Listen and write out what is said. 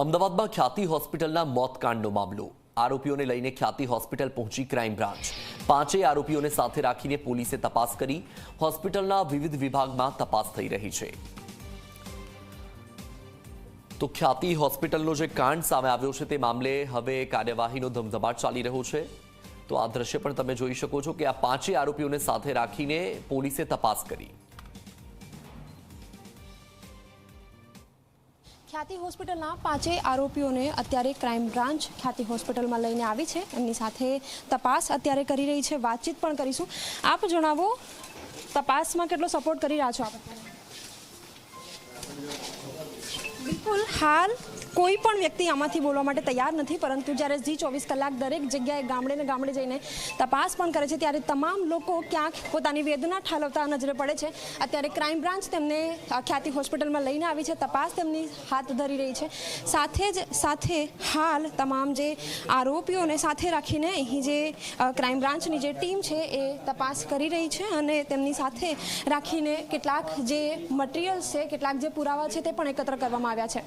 અમદાવાદમાં ખ્યાતિ હોસ્પિટલના મોતકાંડનો મામલો. આરોપીઓને લઈને ખ્યાતિ હોસ્પિટલ પહોંચી ક્રાઇમ બ્રાન્ચ. પાંચેય આરોપીઓને સાથે રાખીને પોલીસે તપાસ કરી, હોસ્પિટલના વિવિધ વિભાગમાં તપાસ થઈ રહી છે. તો ખ્યાતિ હોસ્પિટલનો જે કાંડ સામે આવ્યો છે તે મામલે હવે કાર્યવાહીનો ધમધમાટ ચાલી રહ્યો છે. તો આ દ્રશ્ય પણ તમે જોઈ શકો છો કે આ પાંચેય આરોપીઓને સાથે રાખીને પોલીસે તપાસ કરી. ખ્યાતિ હોસ્પિટલના પાંચેય આરોપીઓને અત્યારે ક્રાઇમ બ્રાન્ચ ખ્યાતિ હોસ્પિટલમાં લઈને આવી છે. એમની સાથે તપાસ અત્યારે કરી રહી છે. વાતચીત પણ કરીશું. આપ જણાવો, તપાસમાં કેટલો સપોર્ટ કરી રહ્યા છો આપ? હાલ કોઈ પણ વ્યક્તિ આમાંથી બોલવા માટે તૈયાર નથી, પરંતુ જ્યારે જી ચોવીસ કલાક દરેક જગ્યાએ ગામડે ને ગામડે જઈને તપાસ પણ કરે છે, ત્યારે તમામ લોકો ક્યાંક પોતાની વેદના ઠાલવતા નજરે પડે છે. અત્યારે ક્રાઇમ બ્રાન્ચ તેમને ખ્યાતિ હોસ્પિટલમાં લઈને આવી છે, તપાસ તેમની હાથ ધરી રહી છે. સાથે જ, સાથે હાલ તમામ જે આરોપીઓને સાથે રાખીને અહીં જે ક્રાઇમ બ્રાન્ચની જે ટીમ છે, એ તપાસ કરી રહી છે અને તેમની સાથે રાખીને કેટલાક જે મટીરિયલ્સ છે, કેટલાક જે પુરાવા છે, તે પણ એકત્ર કરવામાં આવ્યા છે.